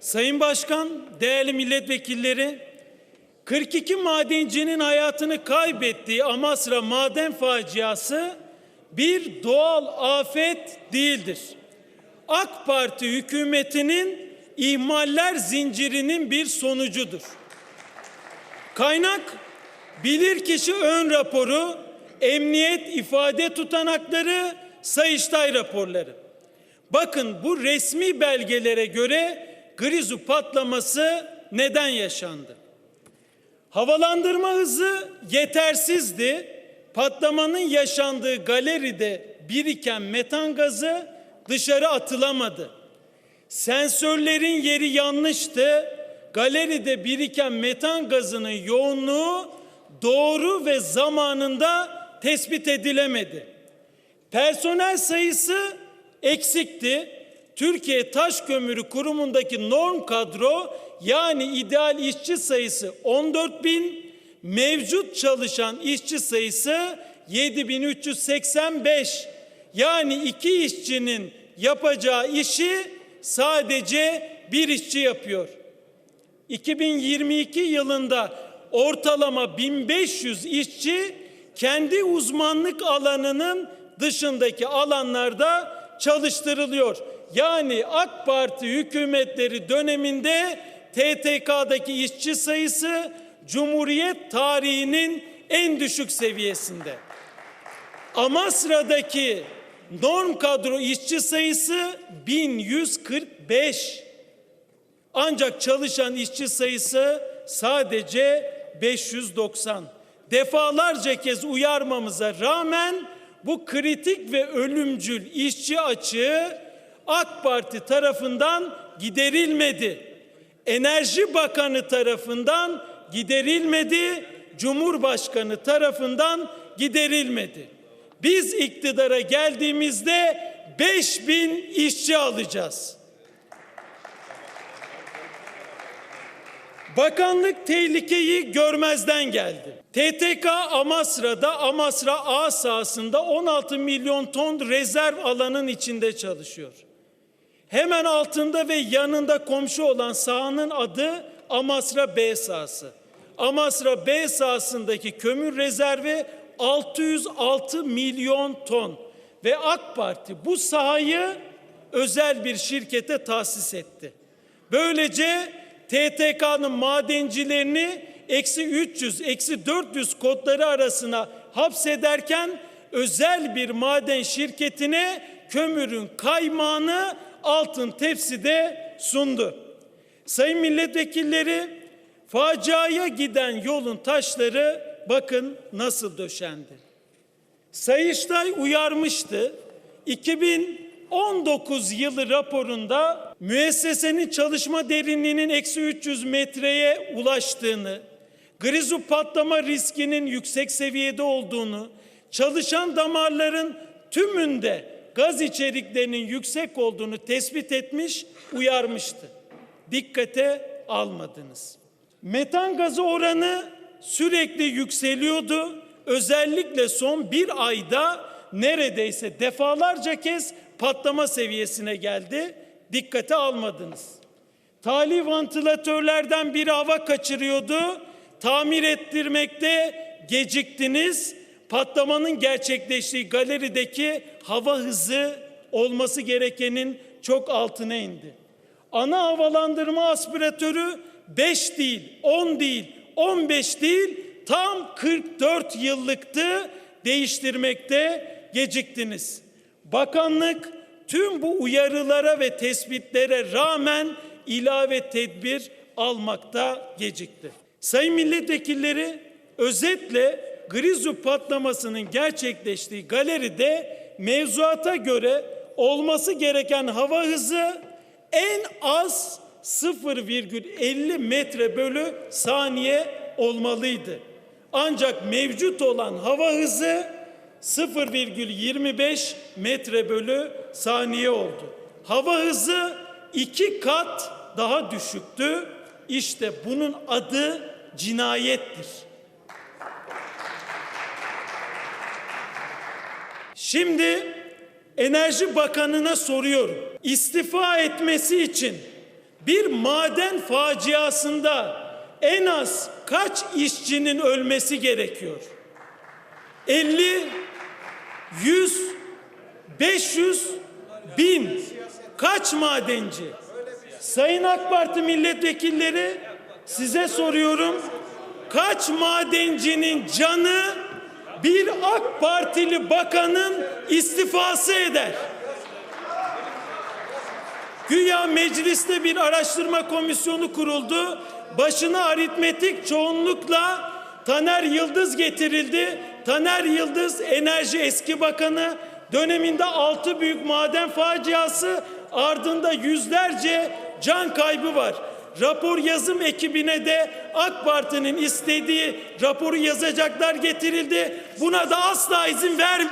Sayın Başkan, değerli milletvekilleri, 42 madencinin hayatını kaybettiği Amasra maden faciası bir doğal afet değildir. AK Parti hükümetinin ihmaller zincirinin bir sonucudur. Kaynak bilirkişi ön raporu, emniyet ifade tutanakları, Sayıştay raporları. Bakın bu resmi belgelere göre Grizu patlaması neden yaşandı? Havalandırma hızı yetersizdi. Patlamanın yaşandığı galeride biriken metan gazı dışarı atılamadı. Sensörlerin yeri yanlıştı. Galeride biriken metan gazının yoğunluğu doğru ve zamanında tespit edilemedi. Personel sayısı eksikti. Türkiye Taş Kömürü Kurumu'ndaki norm kadro yani ideal işçi sayısı 14 bin, mevcut çalışan işçi sayısı 7385. Yani iki işçinin yapacağı işi sadece bir işçi yapıyor. 2022 yılında ortalama 1500 işçi kendi uzmanlık alanının dışındaki alanlarda çalıştırılıyor. Yani AK Parti hükümetleri döneminde TTK'daki işçi sayısı Cumhuriyet tarihinin en düşük seviyesinde. Amasra'daki norm kadro işçi sayısı 1145. Ancak çalışan işçi sayısı sadece 590. Defalarca kez uyarmamıza rağmen bu kritik ve ölümcül işçi açığı AK Parti tarafından giderilmedi. Enerji Bakanı tarafından giderilmedi. Cumhurbaşkanı tarafından giderilmedi. Biz iktidara geldiğimizde 5000 işçi alacağız. Bakanlık tehlikeyi görmezden geldi. TTK Amasra'da Amasra A sahasında 16 milyon ton rezerv alanın içinde çalışıyor. Hemen altında ve yanında komşu olan sahanın adı Amasra B sahası. Amasra B sahasındaki kömür rezervi 606 milyon ton ve AK Parti bu sahayı özel bir şirkete tahsis etti. Böylece TTK'nın madencilerini eksi 300, eksi 400 kodları arasına hapsederken özel bir maden şirketine kömürün kaymağını altın tepside sundu. Sayın milletvekilleri faciaya giden yolun taşları bakın nasıl döşendi. Sayıştay uyarmıştı. 2019 yılı raporunda müessesenin çalışma derinliğinin eksi 300 metreye ulaştığını, grizu patlama riskinin yüksek seviyede olduğunu, çalışan damarların tümünde gaz içeriklerinin yüksek olduğunu tespit etmiş, uyarmıştı. Dikkate almadınız. Metan gazı oranı sürekli yükseliyordu. Özellikle son bir ayda neredeyse defalarca kez patlama seviyesine geldi. Dikkate almadınız. Tali vantilatörlerden bir hava kaçırıyordu. Tamir ettirmekte geciktiniz. Patlamanın gerçekleştiği galerideki hava hızı olması gerekenin çok altına indi. Ana havalandırma aspiratörü 5 değil, 10 değil, 15 değil, tam 44 yıllıktı değiştirmekte geciktiniz. Bakanlık tüm bu uyarılara ve tespitlere rağmen ilave tedbir almakta gecikti. Sayın milletvekilleri özetle Grizu patlamasının gerçekleştiği galeride mevzuata göre olması gereken hava hızı en az 0,50 metre bölü saniye olmalıydı. Ancak mevcut olan hava hızı 0,25 metre bölü saniye oldu. Hava hızı iki kat daha düşüktü. İşte bunun adı cinayettir. Şimdi Enerji Bakanı'na soruyorum. İstifa etmesi için Bir maden faciasında en az kaç işçinin ölmesi gerekiyor? 50, 100, 500, 1000. Kaç madenci? Sayın AK Parti milletvekilleri size soruyorum. Kaç madencinin canı bir AK Partili bakanın istifası eder? Güya mecliste bir araştırma komisyonu kuruldu. Başına aritmetik çoğunlukla Taner Yıldız getirildi. Taner Yıldız Enerji Eski Bakanı döneminde altı büyük maden faciası ardında yüzlerce can kaybı var. Rapor yazım ekibine de AK Parti'nin istediği raporu yazacaklar getirildi. Buna da asla izin ver